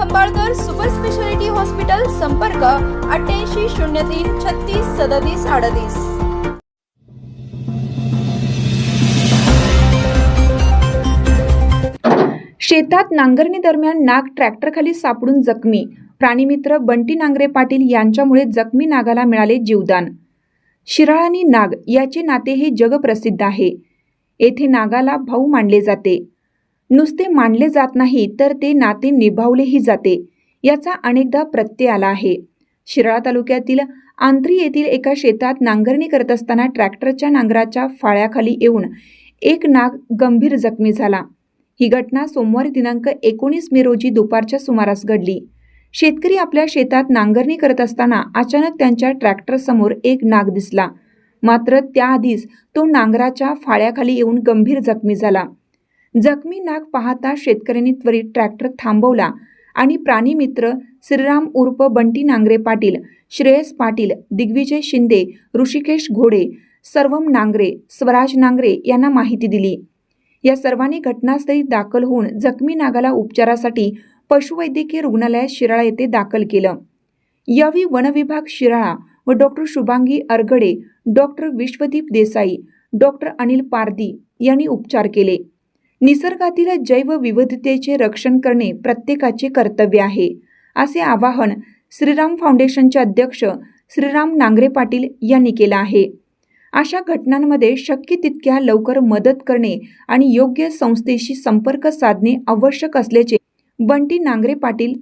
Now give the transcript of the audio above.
Khambalkar super speciality hospital संपर्क अठ्ठ्याऐंशी शून्य तीन छत्तीस सदतीस अडतीस. शेतात नांगरणी दरम्यान नाग ट्रॅक्टरखाली सापडून जखमी. प्राणीमित्र बंटी नांगरे पाटील यांच्यामुळे जखमी नागाला मिळाले जीवदान. शिराळ आणि नाग याचे नाते हे जगप्रसिद्ध आहे. येथे नागाला भाऊ मानले जाते. नुसते मानले जात नाही तर ते नाते निभावलेही जाते. याचा अनेकदा प्रत्यय आला आहे. शिराळा तालुक्यातील आंत्री येथील एका शेतात नांगरणी करत असताना ट्रॅक्टरच्या नांगराच्या फाळ्याखाली येऊन एक नाग गंभीर जखमी झाला. ही घटना सोमवारी दिनांक एकोणीस मे रोजी दुपारच्या सुमारास घडली. शेतकरी आपल्या शेतात नांगरणी करत असताना अचानक त्यांच्या ट्रॅक्टरसमोर एक नाग दिसला. मात्र त्याआधीच तो नांगराच्या फाळ्याखाली येऊन गंभीर जखमी झाला. जखमी नाग पाहता शेतकऱ्यांनी त्वरित ट्रॅक्टर थांबवला आणि प्राणीमित्र श्रीराम उर्फ बंटी नांगरे पाटील श्रेयस पाटील दिग्विजय शिंदे ऋषिकेश घोडे सर्वम नांगरे स्वराज नांगरे यांना माहिती दिली. या सर्वांनी घटनास्थळी दाखल होऊन जखमी नागाला उपचारासाठी पशुवैद्यकीय रुग्णालयात शिराळा येथे दाखल केलं. यावेळी वनविभाग शिराळा व doctor Shubhangi Aragade doctor Vishwadeep Desai doctor Anil Pardi यांनी उपचार केले. निसर्गातील जैवविविधतेचे रक्षण करणे प्रत्येकाचे कर्तव्य आहे. असे आवाहन श्रीराम फाउंडेशनचे अध्यक्ष श्रीराम नांगरे पाटील यांनी केलं आहे. अशा घटनांमध्ये शक्य तितक्या लवकर मदत करणे आणि योग्य संस्थेशी संपर्क साधणे आवश्यक असल्याचे बंटी नांगरे पाटील